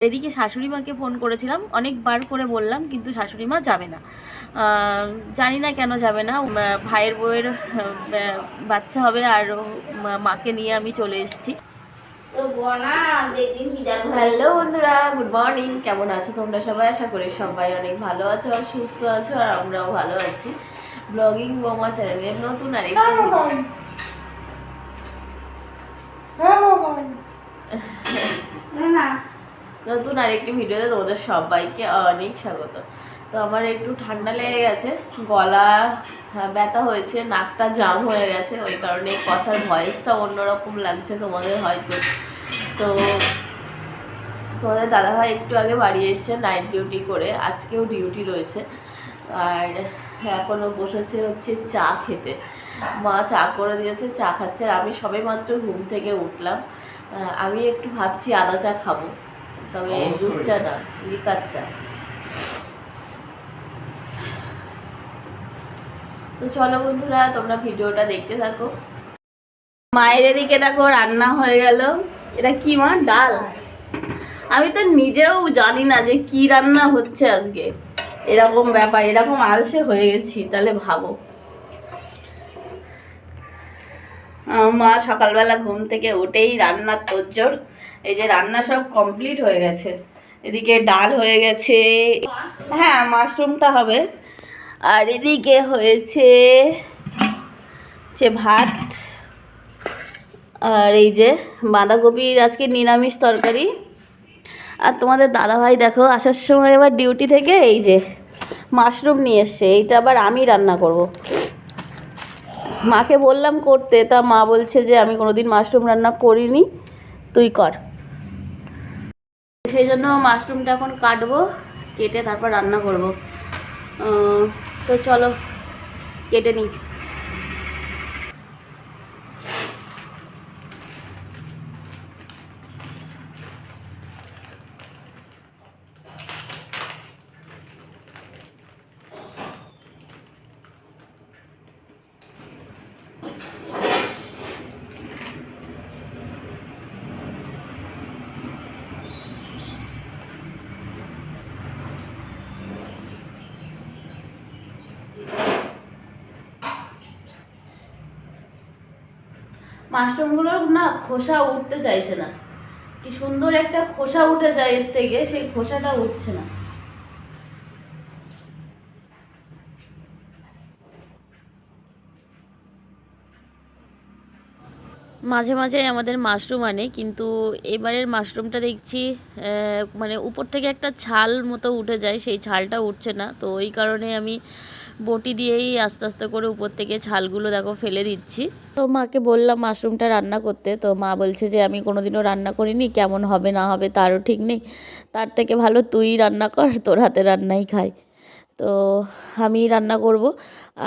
এদিকে শাশুড়ি মাকে ফোন করেছিলাম অনেকবার করে বললাম কিন্তু শাশুড়ি মা যাবে না। জানি না কেন যাবে না ভাইয়ের বউয়ের বাচ্চা হবে আর মা- মাকে নিয়ে আমি চলে এসেছি। হ্যালো বন্ধুরা গুড মর্নিং কেমন আছো তোমরা সবাই? আশা করি সবাই অনেক ভালো আছো আর সুস্থ আছো আর আমরাও ভালো আছি। ব্লগিং বোমা চ্যানেলের নতুন আর নতুন আরেকটি ভিডিওতে তোমাদের সবাইকে অনেক স্বাগত। তো আমার একটু ঠান্ডা লেগে গেছে গলা হ্যাঁ, ব্যথা হয়েছে নাকটা জাম হয়ে গেছে ওই কারণে কথার ভয়েসটা অন্যরকম লাগছে তোমাদের হয়তো। তো তোমাদের দাদাভাই একটু আগে বাড়ি এসছে নাইট ডিউটি করে আজকেও ডিউটি রয়েছে। আর এখনও বসেছে হচ্ছে চা খেতে। মা চা করে দিয়েছে চা খাচ্ছে আর আমি সবে মাত্র ঘুম থেকে উঠলাম। আমি একটু ভাবছি আদা চা খাব। তবে দুধ চা না লিকার চা। তো চলো বন্ধুরা তোমরা ভিডিওটা দেখতে থাকো। মায়ের এদিকে দেখো রান্না হয়ে গেল। এটা কি মা? ডাল। আমি তো নিজেও জানি না যে কি রান্না হচ্ছে আজকে। এরকম ব্যাপার এরকম আলসে হয়ে গেছি তাহলে ভাবো। মা সকালবেলা ঘুম থেকে উঠেই রান্নার তোজ্জোর এই যে রান্না সব কমপ্লিট হয়ে গেছে। এদিকে ডাল হয়ে গেছে। হ্যাঁ মাশরুমটা হবে। আর এদিকে হয়েছে যে ভাত। আর এই যে বাঁধাকপির আজকে নিরামিষ তরকারি। আর তোমাদের দাদাভাই দেখো, আসার সময় এবার ডিউটি থেকে এই যে মাশরুম নিয়ে এসছে। এইটা আবার আমি রান্না করব। মাকে বললাম করতে, তা মা বলছে যে আমি কোনোদিন মাশরুম রান্না করিনি। তুই কর। সেই জন্য মাশরুমটা এখন কাটবো কেটে তারপর রান্না করব। তো চলো কেটে নিই। মাশরুমগুলোর না খোসা উঠতে চাইছে না। কি সুন্দর একটা খোসা উঠে যায় এর থেকে, সেই খোসাটা উঠছে না। মাঝে মাঝে আমাদের মাশরুম আনে, কিন্তু এবারের মাশরুমটা দেখছি মানে উপর থেকে একটা ছাল মতো উঠে যায়, সেই ছালটা উঠছে না। তো ওই কারণে আমি বটি দিয়েই আস্তে আস্তে করে উপর থেকে ছালগুলো দেখো ফেলে দিচ্ছি। তো মাকে বললাম, মাশরুমটা রান্না করতে। তো মা বলছে যে, আমি কোনোদিনও রান্না করিনি, কেমন হবে না হবে তারও ঠিক নেই। তার থেকে ভালো তুই রান্না কর, তোর হাতে রান্নাই খাই। তো আমি রান্না করব,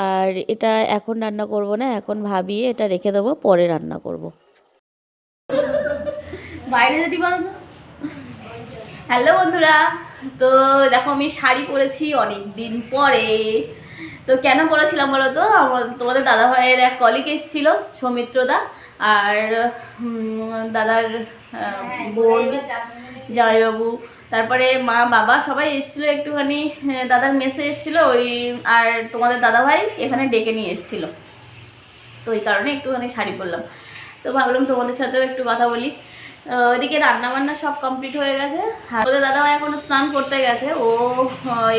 আর এটা এখন রান্না করব না, এখন ভাবিয়ে এটা রেখে দেবো, পরে রান্না করব। বাইরে যেতে পারো না হ্যালো বন্ধুরা, তো দেখো আমি শাড়ি পরেছি অনেক দিন পরে। তো কেন করেছিলাম বলো তো? আমার তোমাদের দাদাভাইয়ের এক কলিগ এসেছিল সৌমিত্রদা আর দাদার আহ, বোন জামাইবাবু। তারপরে মা বাবা সবাই এসেছিল একটুখানি দাদার মেসে এসেছিল ওই আর তোমাদের দাদাভাই এখানে ডেকে নিয়ে এসেছিল। তো ওই কারণে একটুখানি শাড়ি পরলাম। তো ভাবলাম তোমাদের সাথেও একটু কথা বলি। আহ, ওইদিকে রান্না বান্না সব কমপ্লিট হয়ে গেছে। ওদের দাদাভাই এখন স্নান করতে গেছে। ও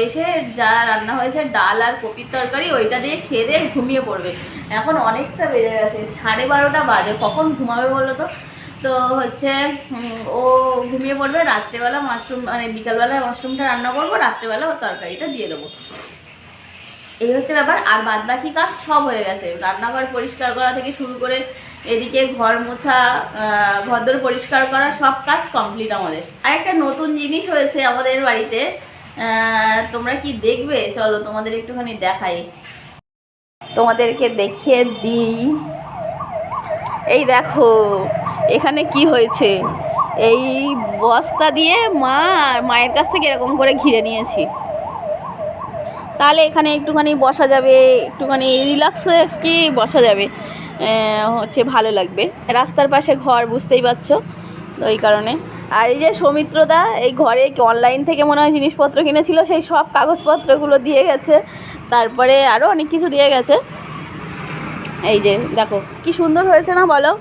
এসে যা রান্না হয়েছে ডাল আর কপির তরকারি ওইটা দিয়ে খেয়ে দিয়ে ঘুমিয়ে পড়বে। এখন অনেকটা বেজে গেছে সাড়ে বারোটা বাজে। কখন ঘুমাবে বলো তো? তো হচ্ছে ও ঘুমিয়ে পড়বে রাত্রেবেলা মাশরুম মানে বিকালবেলায় মাশরুমটা রান্না করব রাত্রেবেলা ওর তরকারিটা দিয়ে দেবো। এই হচ্ছে ব্যাপার, আর বাদ বাকি কাজ সব হয়ে গেছে। রান্নাঘর পরিষ্কার করা থেকে শুরু করে এদিকে ঘর মোছা ঘরদোর পরিষ্কার করা, সব কাজ কমপ্লিট আমাদের। আর একটা নতুন জিনিস হয়েছে আমাদের বাড়িতে তোমরা কি দেখবে? চলো তোমাদের একটুখানি দেখাই। তোমাদেরকে দেখিয়ে দিই। এই দেখো, এখানে কি হয়েছে? এই বস্তা দিয়ে মা, মায়ের কাছ থেকে এরকম করে ঘিরে নিয়েছি। তাহলে এখানে একটুখানি বসা যাবে, একটুখানি রিল্যাক্সে কি বসা যাবে হচ্ছে ভালো লাগবে। রাস্তার পাশে ঘর, বুঝতেই পারছ? তো ওই কারণে। আর এই যে সৌমিত্রদা, এই ঘরে অনলাইন থেকে মনে হয় জিনিসপত্র কিনেছিল? সেই সব কাগজপত্রগুলো দিয়ে গেছে। তারপরে আরও অনেক কিছু দিয়ে গেছে। এই যে, দেখো, কি সুন্দর হয়েছে না বলো?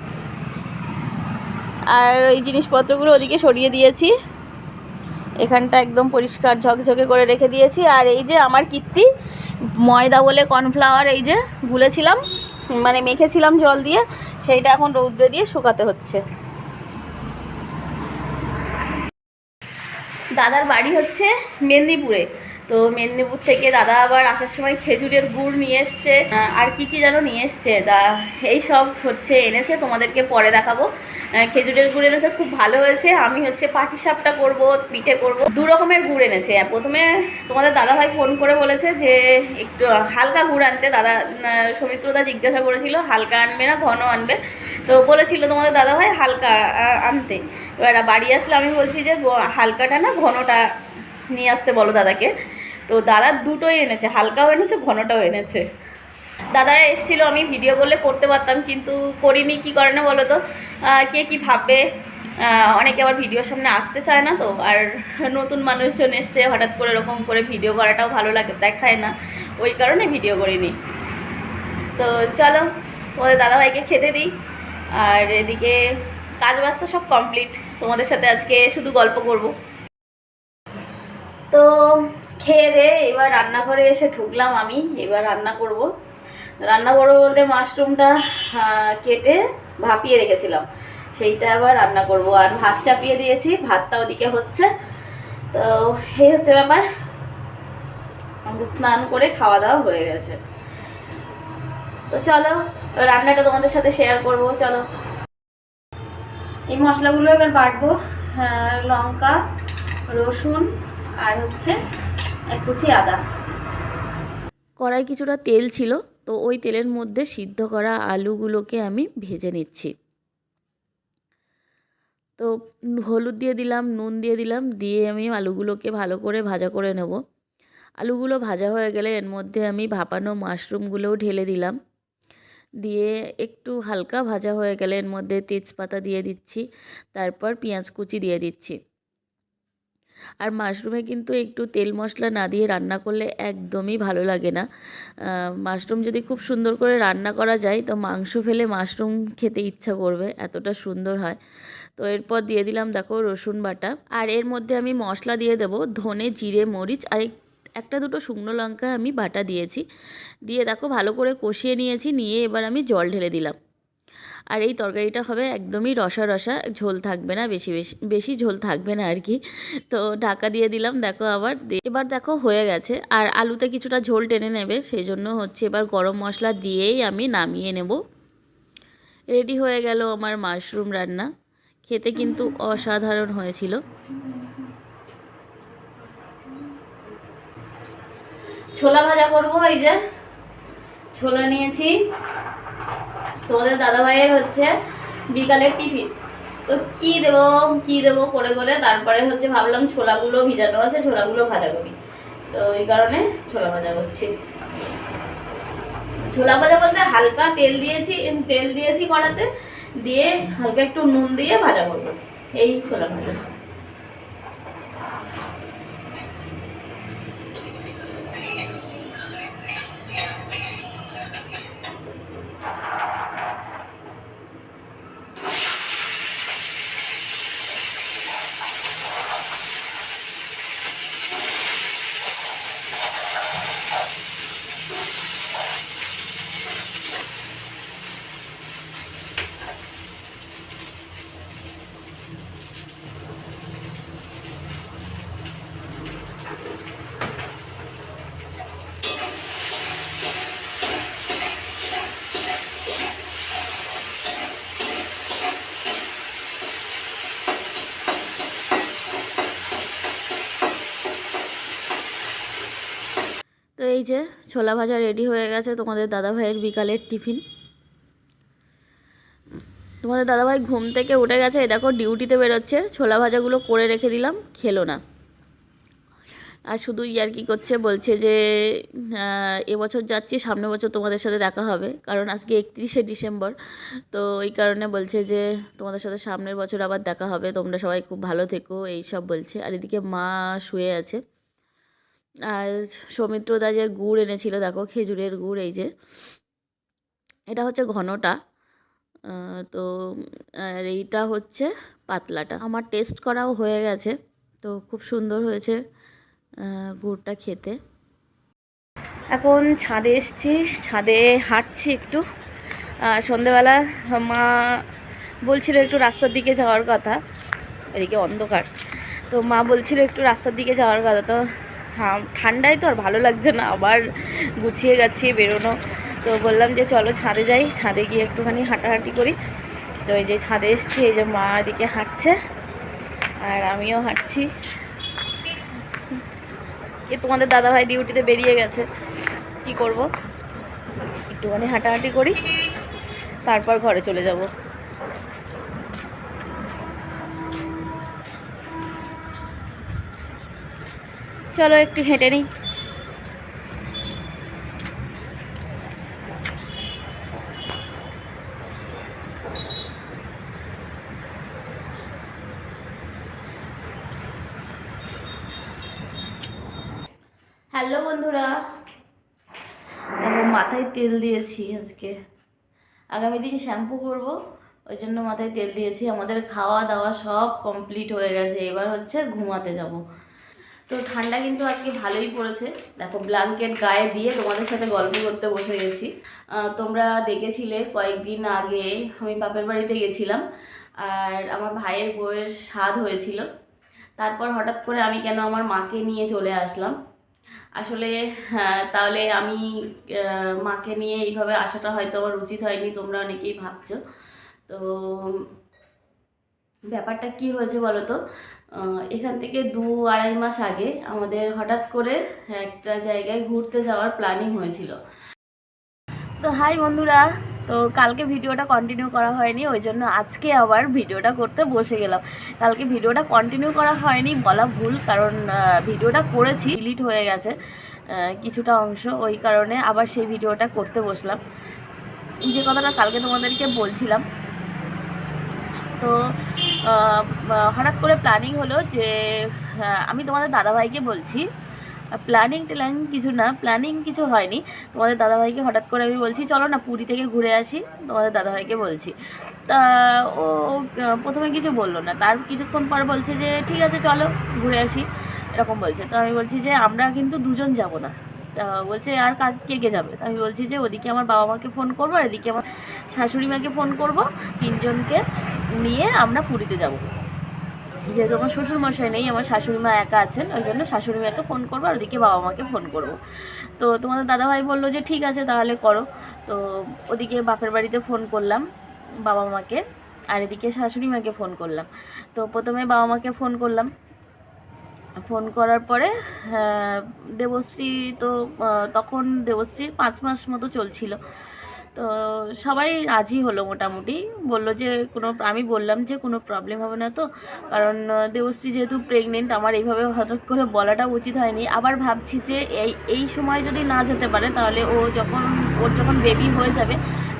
আর এই জিনিসপত্রগুলো ওদিকে সরিয়ে দিয়েছি। এখানটা একদম পরিষ্কার ঝকঝকে করে রেখে দিয়েছি। আর এই যে আমার কীর্তি, ময়দা বলে কর্নফ্লাওয়ার এই যে গুলেছিলাম মানে মেখেছিলাম জল দিয়ে, সেইটা এখন রৌদ্রে দিয়ে শুকাতে হচ্ছে। দাদার বাড়ি হচ্ছে মেদিনীপুরে। তো মেদিনীপুর থেকে দাদা আবার আসার সময় খেজুরের গুড় নিয়ে এসছে। আর কি কি যেন নিয়ে এসছে? দা এই সব হচ্ছে এনেছে, তোমাদেরকে পরে দেখাবো। খেজুরের গুড় এনেছে, খুব ভালো হয়েছে। আমি হচ্ছে পাটি সাপটা করব, পিঠে করব। দু রকমের গুড় এনেছে। প্রথমে তোমাদের দাদাভাই ফোন করে বলেছে যে, একটু হালকা গুড় আনতে। দাদা সৌমিত্রদা জিজ্ঞাসা করেছিল, হালকা আনবে না ঘন আনবে? তো বলেছিল তোমাদের দাদাভাই হালকা আনতে। এবার বাড়ি আসলে আমি বলছি যে হালকাটা না ঘনটা নিয়ে আসতে বলো দাদাকে। তো দাদা দুটোই এনেছে, হালকাও এনেছে, ঘনটাও এনেছে। দাদারা এসেছিল, আমি ভিডিও করলে করতে পারতাম, কিন্তু করিনি, কি করে না বলো তো? কে কি ভাববে? অনেকে আবার ভিডিওর সামনে আসতে চায় না তো, আর নতুন মানুষজন এসছে, হঠাৎ করে এরকম করে ভিডিও করাটাও ভালো লাগে, দেখায় না। ওই কারণে ভিডিও করিনি। তো চলো, তোমাদের দাদাভাইকে খেতে দিই, আর এদিকে কাজ বাজ তো সব কমপ্লিট তোমাদের সাথে আজকে শুধু গল্প করব। তো খেয়ে দে এবার রান্নাঘরে এসে ঢুকলাম আমি এবার রান্না করব। রান্না করব বলতে মাশরুমটা কেটে ভাপিয়ে রেখেছিলাম। সেইটা আবার রান্না করব। আর ভাত চাপিয়ে দিয়েছি ভাতটা ওদিকে হচ্ছে। তো এই হচ্ছে ব্যাপার। আমাদের স্নান করে খাওয়া দাওয়া হয়ে গেছে। তো চলো রান্নাটা তোমাদের সাথে শেয়ার করব চলো। এই মশলাগুলো এবার বাটবো। হ্যাঁ, লঙ্কা রসুন আর হচ্ছে এক কুচি আদা। কড়াই কিছুটা তেল ছিল, তো ওই তেলের মধ্যে সিদ্ধ করা আলুগুলোকে আমি ভেজে নিচ্ছি। তো হলুদ দিয়ে দিলাম, নুন দিয়ে দিলাম, দিয়ে আমি আলুগুলোকে ভালো করে ভাজা করে নেব। আলুগুলো ভাজা হয়ে গেলে এর মধ্যে আমি ভাপানো মাশরুমগুলোও ঢেলে দিলাম। দিয়ে একটু হালকা ভাজা হয়ে গেলে এর মধ্যে তেজপাতা দিয়ে দিচ্ছি, তারপর পেঁয়াজ কুচি দিয়ে দিচ্ছি। আর মাশরুমে কিন্তু একটু তেল মশলা না দিয়ে রান্না করলে একদমই ভালো লাগে না। মাশরুম যদি খুব সুন্দর করে রান্না করা যায়, তো মাংস ফেলে মাশরুম খেতে ইচ্ছা করবে, এতটা সুন্দর হয়। তো এরপর দিয়ে দিলাম, দেখো, রসুন বাটা। আর এর মধ্যে আমি মশলা দিয়ে দেবো ধনে, জিরে, মরিচ, আর একটা দুটো শুকনো লঙ্কা আমি বাটা দিয়েছি। দিয়ে দেখো, ভালো করে কষিয়ে নিয়েছি, নিয়ে এবার আমি জল ঢেলে দিলাম। আর এই তরকারিটা হবে একদমই রসা রসা, ঝোল থাকবে না, বেশি বেশি বেশি ঝোল থাকবে না আর কি তো ঢাকা দিয়ে দিলাম, দেখো আবার। এবার দেখো হয়ে গেছে। আর আলুতে কিছুটা ঝোল টেনে নেবে, সেই জন্য হচ্ছে এবার গরম মশলা দিয়েই আমি নামিয়ে নেব। রেডি হয়ে গেল আমার মাশরুম রান্না। খেতে কিন্তু অসাধারণ হয়েছিল। ছোলা ভাজা করব এই যে। ছোলা নিয়েছি। তোমাদের দাদাভাইয়ের হচ্ছে বিকালের টিফিন। তো কি দেব কি দেব করে করে তারপরে হচ্ছে ভাবলাম ছোলাগুলো ভিজানো আছে, ছোলাগুলো ভাজা করি। তো এই কারণে ছোলা ভাজা করছি। ছোলা ভাজা বলতে হালকা তেল দিয়েছি তেল দিয়েছি কড়াতে, দিয়ে হালকা একটু নুন দিয়ে ভাজা করব। এই ছোলা ভাজা তো এই যে ছোলা ভাজা রেডি হয়ে গেছে। তোমাদের দাদাভাইয়ের বিকালের টিফিন। তোমাদের দাদাভাই ঘুম থেকে উঠে গেছে। দেখো, ডিউটিতে বেরোচ্ছে। ছোলা ভাজাগুলো করে রেখে দিলাম, খেলো না। আর শুধু ইয়ার্কি করছে, বলছে যে এবছর যাচ্ছি সামনের বছর তোমাদের সাথে দেখা হবে। কারণ আজকে একত্রিশে ডিসেম্বর। তো এই কারণে বলছে যে, তোমাদের সাথে সামনের বছর আবার দেখা হবে। তোমরা সবাই খুব ভালো থেকো এই সব বলছে। আর এদিকে মা শুয়ে আছে। আর সৌমিত্রদা যে গুড় এনেছিল, দেখো খেজুরের গুড়, এই যে। এটা হচ্ছে ঘনটা। তো, আর এইটা হচ্ছে পাতলাটা। আমার টেস্ট করাও হয়ে গেছে। তো খুব সুন্দর হয়েছে গুড়টা খেতে। এখন ছাদে এসছি। ছাদে হাঁটছি একটু। সন্ধেবেলা মা বলছিল একটু রাস্তার দিকে যাওয়ার কথা। এদিকে অন্ধকার। তো মা বলছিল একটু রাস্তার দিকে যাওয়ার কথা। তো ঠান্ডায় তো আর ভালো লাগছে না, আবার গুছিয়ে গাছিয়ে বেরোনো। তো বললাম যে চলো ছাদে যাই, ছাদে গিয়ে একটুখানি হাঁটাহাঁটি করি। তো এই যে ছাদে এসছি, এই যে মা এদিকে হাঁটছে, আর আমিও হাঁটছি। এ তোমাদের দাদাভাই ডিউটিতে বেরিয়ে গেছে, কি করব? একটুখানি হাঁটাহাঁটি করি, তারপর ঘরে চলে যাব। চলো একটু হেঁটে নিই। হ্যালো বন্ধুরা, দেখো মাথায় তেল দিয়েছি আজকে। আগামী দিন শ্যাম্পু করব, ওই জন্য মাথায় তেল দিয়েছি। আমাদের খাওয়া দাওয়া সব কমপ্লিট হয়ে গেছে। এবার হচ্ছে ঘুমাতে যাব। তো ঠান্ডা কিন্তু আজকে ভালোই পড়েছে। দেখো ব্ল্যাঙ্কেট গায়ে দিয়ে তোমাদের সাথে গল্প করতে বসে গেছি। তোমরা দেখেছিলে কয়েকদিন আগে আমি বাপের বাড়িতে গেছিলাম আর আমার ভাইয়ের বউয়ের স্বাদ হয়েছিল। তারপর হঠাৎ করে আমি কেন আমার মাকে নিয়ে চলে আসলাম। আসলে হ্যাঁ, তাহলে আমি মাকে নিয়ে এইভাবে আসাটা হয়তো আমার উচিত হয়নি তোমরা অনেকেই ভাবছ। তো ব্যাপারটা কি হয়েছে বলো তো? এখান থেকে দু আড়াই মাস আগে আমাদের হঠাৎ করে একটা জায়গায় ঘুরতে যাওয়ার প্ল্যানিং হয়েছিল। তো হাই বন্ধুরা, তো কালকে ভিডিওটা কন্টিনিউ করা হয়নি, ওই জন্য আজকে আবার ভিডিওটা করতে বসে গেলাম। কালকে ভিডিওটা কন্টিনিউ করা হয়নি, বলা ভুল, কারণ ভিডিওটা করেছি ডিলিট হয়ে গেছে কিছুটা অংশ, ওই কারণে আবার সেই ভিডিওটা করতে বসলাম। যে কথাটা কালকে তোমাদেরকে বলছিলাম, তো হঠাৎ করে প্ল্যানিং হলো যে আমি তোমাদের দাদাভাইকে বলছি। প্ল্যানিং ট্যানিং কিছু না প্ল্যানিং কিছু হয়নি। তোমাদের দাদাভাইকে হঠাৎ করে আমি বলছি, চলো না, পুরী থেকে ঘুরে আসি। তোমাদের দাদাভাইকে বলছি। তা ও প্রথমে কিছু বলল না। তার কিছুক্ষণ পর বলছে যে, ঠিক আছে, চলো, ঘুরে আসি। এরকম বলছে। তো আমি বলছি যে, আমরা কিন্তু দুজন যাব না। তা বলছে, আর কে কে যাবে? আমি বলছি যে, ওদিকে আমার বাবা মাকে ফোন করব, আর এদিকে আমার শাশুড়ি মাকে ফোন করব। তিনজনকে নিয়ে আমরা পুরীতে যাব। যেহেতু আমার শ্বশুর মশাই নেই, আমার শাশুড়ি মা একা আছেন, ওই জন্য শাশুড়ি মাকে ফোন করব, আর ওদিকে বাবা মাকে ফোন করব। তো তোমাদের দাদাভাই বলল যে, ঠিক আছে, তাহলে করো। তো ওদিকে বাপের বাড়িতে ফোন করলাম বাবা মাকে, আর এদিকে শাশুড়ি মাকে ফোন করলাম। তো প্রথমে বাবা মাকে ফোন করলাম। ফোন করার পরে দেবশ্রী তো তখন দেবশ্রীর পাঁচ মাস মতো চলছিল। তো সবাই রাজি হলো মোটামুটি। বলল যে, কোনো, আমি বললাম যে, কোনো প্রবলেম হবে না তো। কারণ, দেবশ্রী যেহেতু প্রেগনেন্ট আমার এইভাবে হঠাৎ করে বলাটা উচিত হয়নি। আবার ভাবছি যে, এই এই সময় যদি না যেতে পারে, তাহলে ও যখন, ওর যখন বেবি হয়ে যাবে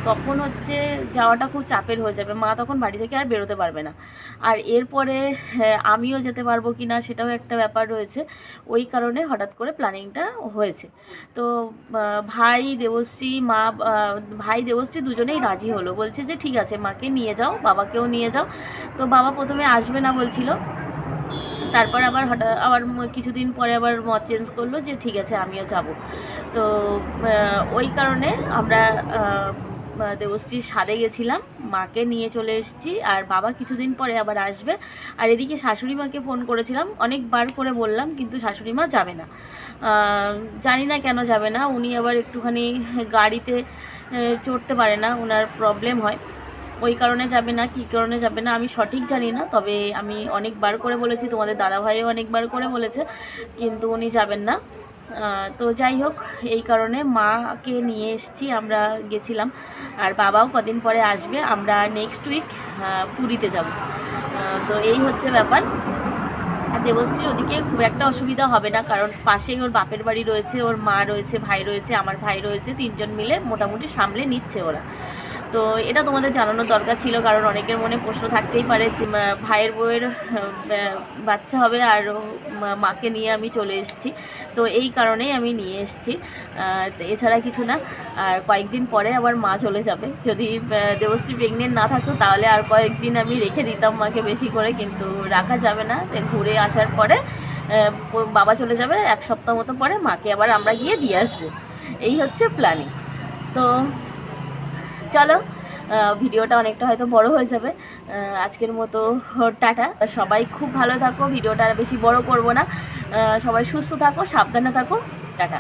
তখন হচ্ছে যাওয়াটা খুব চাপের হয়ে যাবে। মা তখন বাড়ি থেকে আর বেরোতে পারবে না। আর এরপরে হ্যাঁ, আমিও যেতে পারব কি না সেটাও একটা ব্যাপার রয়েছে। ওই কারণে হঠাৎ করে প্ল্যানিংটা হয়েছে। তো ভাই দেবশ্রী মা ভাই দেবশ্রী দুজনেই রাজি হলো। বলছে যে ঠিক আছে মাকে নিয়ে যাও বাবাকেও নিয়ে যাও। তো বাবা প্রথমে আসবে না বলছিল। তারপর আবার হঠাৎ আবার কিছুদিন পরে আবার মত চেঞ্জ করল যে ঠিক আছে আমিও যাব। তো ওই কারণে আমরা দেবশ্রীর সাদে গেছিলাম। মাকে নিয়ে চলে এসেছি আর বাবা কিছুদিন পরে আবার আসবে। আর এদিকে শাশুড়ি মাকে ফোন করেছিলাম, অনেকবার করে বললাম, কিন্তু শাশুড়ি মা যাবে না। জানি না কেন যাবে না, উনি আবার একটুখানি গাড়িতে চড়তে পারে না ওনার প্রবলেম হয়। ওই কারণে যাবে না, কী কারণে যাবে না, আমি সঠিক জানি না, তবে আমি অনেকবার করে বলেছি, তোমাদের দাদাভাইও অনেকবার করে বলেছে, কিন্তু উনি যাবেন না। তো যাই হোক, এই কারণে মাকে নিয়ে এসেছি, আমরা গেছিলাম। আর বাবাও কদিন পরে আসবে, আমরা নেক্সট উইক পুরীতে যাব। তো এই হচ্ছে ব্যাপার। দেবশ্রীর ওদিকে খুব একটা অসুবিধা হবে না, কারণ পাশেই ওর বাপের বাড়ি রয়েছে, ওর মা রয়েছে, ভাই রয়েছে, আমার ভাই রয়েছে, তিনজন মিলে মোটামুটি সামলে নিচ্ছে ওরা। তো এটা তোমাদের জানানোর দরকার ছিল, কারণ অনেকের মনে প্রশ্ন থাকতেই পারে যে ভাইয়ের বউয়ের বাচ্চা হবে আর মাকে নিয়ে আমি চলে এসেছি। তো এই কারণেই আমি নিয়ে এসেছি। এছাড়া কিছু না। আর কয়েকদিন পরে আবার মা চলে যাবে। যদি দেবশ্রী প্রেগনেন্ট না থাকতো, তাহলে আর কয়েকদিন আমি রেখে দিতাম মাকে বেশি করে, কিন্তু রাখা যাবে না। ঘুরে আসার পরে বাবা চলে যাবে। এক সপ্তাহ মতো পরে মাকে আবার আমরা গিয়ে দিয়ে আসব। এই হচ্ছে প্ল্যানিং তো চলো ভিডিওটা অনেকটা হয়তো বড় হয়ে যাবে। আজকের মতো টাটা। সবাই খুব ভালো থাকো, ভিডিওটা বেশি বড় করব না। সবাই সুস্থ থাকো, সাবধানে থাকো। টাটা।